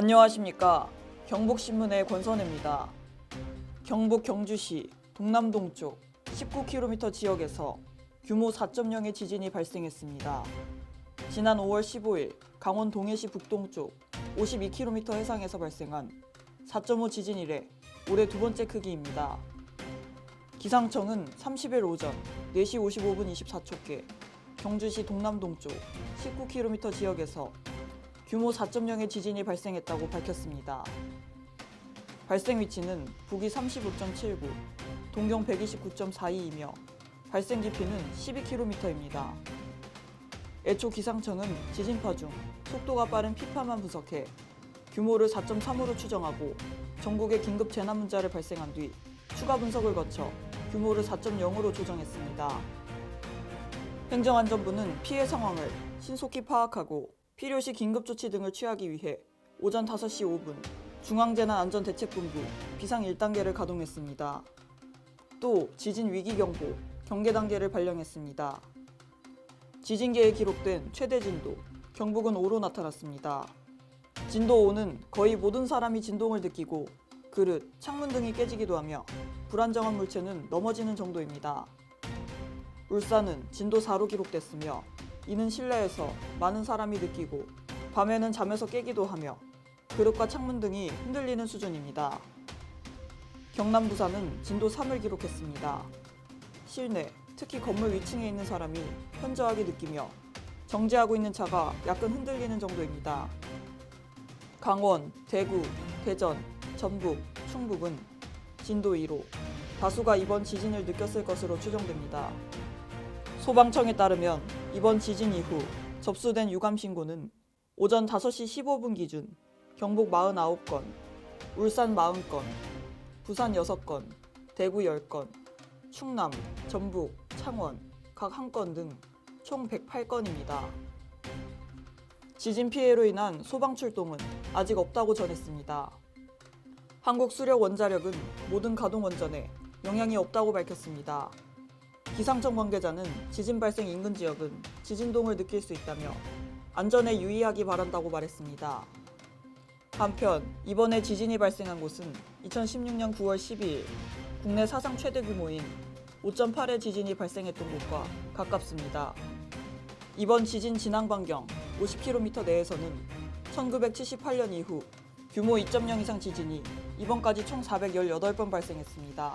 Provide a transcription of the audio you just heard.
안녕하십니까. 경북신문의 권선혜입니다. 경북 경주시 동남동쪽 19km 지역에서 규모 4.0의 지진이 발생했습니다. 지난 5월 15일 강원 동해시 북동쪽 52km 해상에서 발생한 4.5 지진 이래 올해 두 번째 크기입니다. 기상청은 30일 오전 4시 55분 24초께 경주시 동남동쪽 19km 지역에서 규모 4.0의 지진이 발생했다고 밝혔습니다. 발생 위치는 북위 35.79, 동경 129.42이며 발생 깊이는 12km입니다. 애초 기상청은 지진파 중 속도가 빠른 피파만 분석해 규모를 4.3으로 추정하고 전국에 긴급 재난 문자를 발생한 뒤 추가 분석을 거쳐 규모를 4.0으로 조정했습니다. 행정안전부는 피해 상황을 신속히 파악하고 필요시 긴급조치 등을 취하기 위해 오전 5시 5분 중앙재난안전대책본부 비상 1단계를 가동했습니다. 또 지진 위기경보 경계 단계를 발령했습니다. 지진계에 기록된 최대 진도 경북은 5로 나타났습니다. 진도 5는 거의 모든 사람이 진동을 느끼고 그릇, 창문 등이 깨지기도 하며 불안정한 물체는 넘어지는 정도입니다. 울산은 진도 4로 기록됐으며 이는 실내에서 많은 사람이 느끼고 밤에는 잠에서 깨기도 하며 그릇과 창문 등이 흔들리는 수준입니다. 경남 부산은 진도 3을 기록했습니다. 실내, 특히 건물 위층에 있는 사람이 현저하게 느끼며 정지하고 있는 차가 약간 흔들리는 정도입니다. 강원, 대구, 대전, 전북, 충북은 진도 2로 다수가 이번 지진을 느꼈을 것으로 추정됩니다. 소방청에 따르면 이번 지진 이후 접수된 유감 신고는 오전 5시 15분 기준 경북 49건, 울산 40건, 부산 6건, 대구 10건, 충남, 전북, 창원 각 1건 등 총 108건입니다. 지진 피해로 인한 소방 출동은 아직 없다고 전했습니다. 한국수력원자력은 모든 가동 원전에 영향이 없다고 밝혔습니다. 기상청 관계자는 지진 발생 인근 지역은 지진동을 느낄 수 있다며 안전에 유의하기 바란다고 말했습니다. 한편 이번에 지진이 발생한 곳은 2016년 9월 12일 국내 사상 최대 규모인 5.8의 지진이 발생했던 곳과 가깝습니다. 이번 지진 진앙 반경 50km 내에서는 1978년 이후 규모 2.0 이상 지진이 이번까지 총 418번 발생했습니다.